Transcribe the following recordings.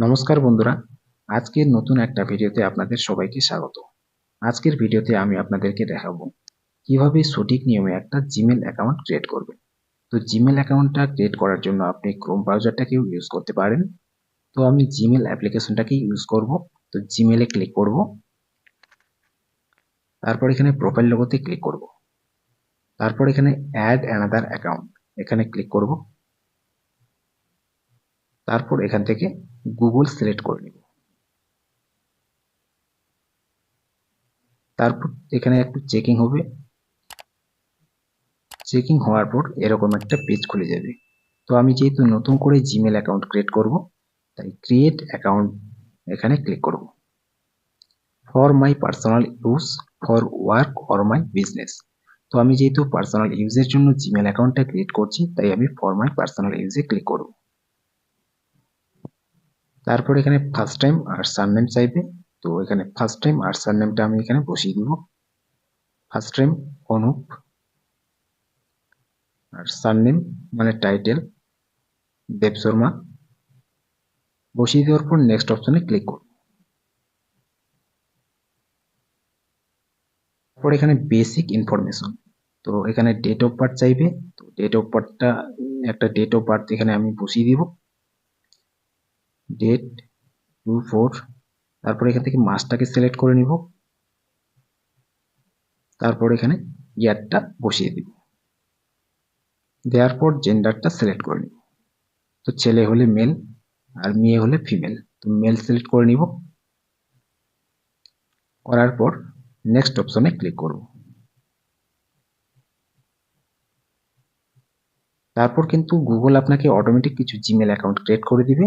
নমস্কার বন্ধুরা, আজকের নতুন একটা ভিডিওতে আপনাদের সবাইকে স্বাগত। আজকের ভিডিওতে আমি আপনাদেরকে দেখাবো কীভাবে সঠিক নিয়মে একটা জিমেল অ্যাকাউন্ট ক্রিয়েট করবেন। তো জিমেল অ্যাকাউন্টটা ক্রিয়েট করার জন্য আপনি ক্রোম ব্রাউজারটাকেও ইউজ করতে পারেন। তো আমি জিমেল অ্যাপ্লিকেশনটাকেই ইউজ করব। তো জিমেলে ক্লিক করব। তারপর এখানে প্রোফাইল লোগোতে ক্লিক করব। তারপর এখানে অ্যাড অ্যানাদার অ্যাকাউন্ট এখানে ক্লিক করব। তারপর এখান থেকে গুগল সিলেক্ট করে নিব। তারপর এখানে একটু চেকিং হবে। চেকিং হওয়ার পর এরকম একটা পেজ খুলে যাবে। তো আমি যেহেতু নতুন করে জিমেল অ্যাকাউন্ট ক্রিয়েট করব, তাই ক্রিয়েট অ্যাকাউন্ট এখানে ক্লিক করব। For my personal use for work or my business তো আমি যেহেতু পার্সোনাল ইউজের জন্য জিমেল অ্যাকাউন্টটা ক্রিয়েট করছি, তাই আমি ফর মাই পার্সোনাল ইউজে ক্লিক করব। তারপর এখানে ফার্স্ট টাইম আর সারনেম চাইবে। তো এখানে ফার্স্ট টাইম আর সারনেমটা আমি এখানে বসিয়ে দিব। ফার্স্ট টাইম অনুপ আর সারনেম মানে টাইটেল দেব শর্মা। বসিয়ে দেওয়ার পর নেক্সট অপশনে ক্লিক করব। তারপর এখানে বেসিক ইনফরমেশন তো এখানে ডেট অফ বার্থ চাইবে। তো ডেট অফ বার্থটা একটা ডেট অফ বার্থ এখানে আমি বসিয়ে দিব। ডেট টু ফোর তারপর এখান থেকে মাসটাকে সিলেক্ট করে নিব। তারপর এখানে ইয়ারটা বসিয়ে দিব। দেওয়ার পর জেন্ডারটা সিলেক্ট করে নিব। তো ছেলে হলে মেল আর মেয়ে হলে ফিমেল তো মেল সিলেক্ট করে নিব। করার পর নেক্সট অপশনে ক্লিক করব। তারপর কিন্তু গুগল আপনাকে অটোমেটিক কিছু জিমেল অ্যাকাউন্ট ক্রিয়েট করে দিবে।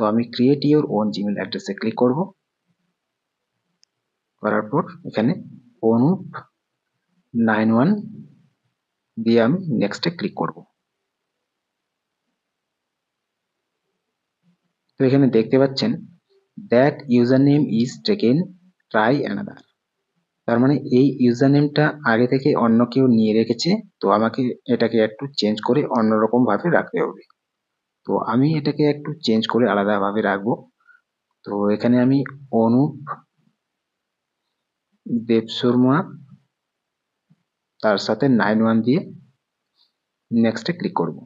তো আমি ক্রিয়েট ইউর ওন জিমেল অ্যাড্রেসে ক্লিক করব। করার পর এখানে অনুপ নাইন ওয়ান দিয়ে আমি নেক্সটে ক্লিক করব। তো এখানে দেখতে পাচ্ছেন that user name is taken try another তার মানে এই ইউজার নেমটা আগে থেকে অন্য কেউ নিয়ে রেখেছে, তো আমাকে এটাকে একটু চেঞ্জ করে অন্যরকম ভাবে রাখতে হবে। তো আমি এটাকে একটু চেঞ্জ করে আলাদাভাবে রাখব। তো এখানে আমি অনুপ, দেব শর্মা, তার সাথে নাইন ওয়ান দিয়ে নেক্সটে ক্লিক করব।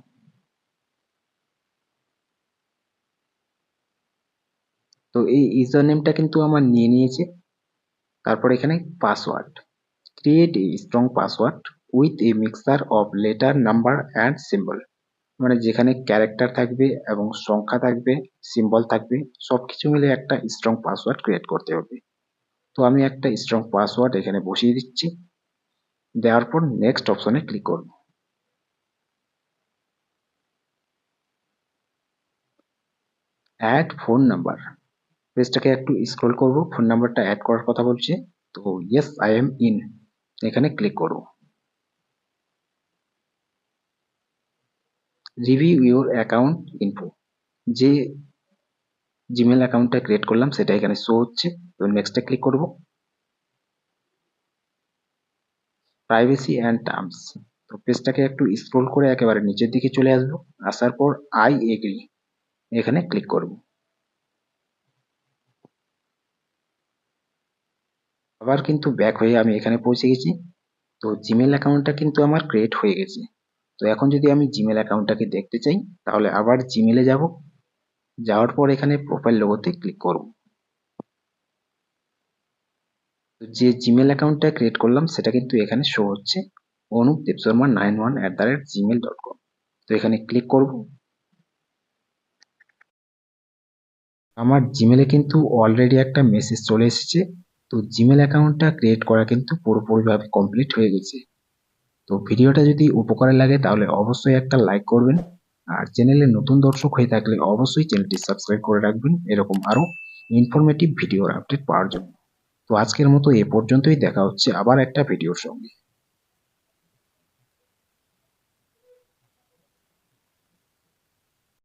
তো এই ইউজার নেমটা কিন্তু আমার নিয়ে নিয়েছে। তারপর এখানে password create a strong password with a mixer of letter number and symbol মানে যেখানে ক্যারেক্টার থাকবে এবং সংখ্যা থাকবে সিম্বল থাকবে সব কিছু মিলে একটা স্ট্রং পাসওয়ার্ড ক্রিয়েট করতে হবে। তো আমি একটা স্ট্রং পাসওয়ার্ড এখানে বসিয়ে দিচ্ছি। দেওয়ার পর নেক্সট অপশনে ক্লিক করব। অ্যাড ফোন নাম্বার পেজটাকে একটু স্ক্রল করব। ফোন নাম্বারটা অ্যাড করার কথা বলছে। তো ইয়েস আই এম ইন এখানে ক্লিক করব। রিভিউ ইউর অ্যাকাউন্ট ইনফো যে জিমেল অ্যাকাউন্টটা ক্রিয়েট করলাম, সেটা এখানে শো হচ্ছে। তো নেক্সটে ক্লিক করব। প্রাইভেসি অ্যান্ড টার্মস তো পেজটাকে একটু স্ক্রল করে একেবারে নিচের দিকে চলে আসব। আসার পর আই এগ্রি এখানে ক্লিক করব। আবার কিন্তু ব্যাক হয়ে আমি এখানে পৌঁছে গেছি। তো জিমেল অ্যাকাউন্টটা কিন্তু আমার ক্রিয়েট হয়ে গেছে। তো এখন যদি আমি জিমেল অ্যাকাউন্টটাকে দেখতে চাই, তাহলে আবার জিমেলে যাব। যাওয়ার পর এখানে প্রোফাইল লোগোতে ক্লিক করব। যে জিমেল অ্যাকাউন্টটা ক্রিয়েট করলাম, সেটা কিন্তু এখানে শো হচ্ছে। Anup Debsharma nine one at the rate Gmail dot com তো এখানে ক্লিক করব। আমার জিমেলে কিন্তু অলরেডি একটা মেসেজ চলে এসেছে। তো জিমেল অ্যাকাউন্টটা ক্রিয়েট করা কিন্তু পুরোপুরিভাবে কমপ্লিট হয়ে গেছে। তো ভিডিওটা যদি উপকারে লাগে, তাহলে অবশ্যই একটা লাইক করবেন। আর চ্যানেলে নতুন দর্শক হয়ে থাকলে অবশ্যই চ্যানেলটি সাবস্ক্রাইব করে রাখবেন। এরকম আরও ইনফরমেটিভ ভিডিওর আপডেট পাওয়ার জন্য। তো আজকের মতো এ পর্যন্তই। দেখা হচ্ছে আবার একটা ভিডিওর সঙ্গে।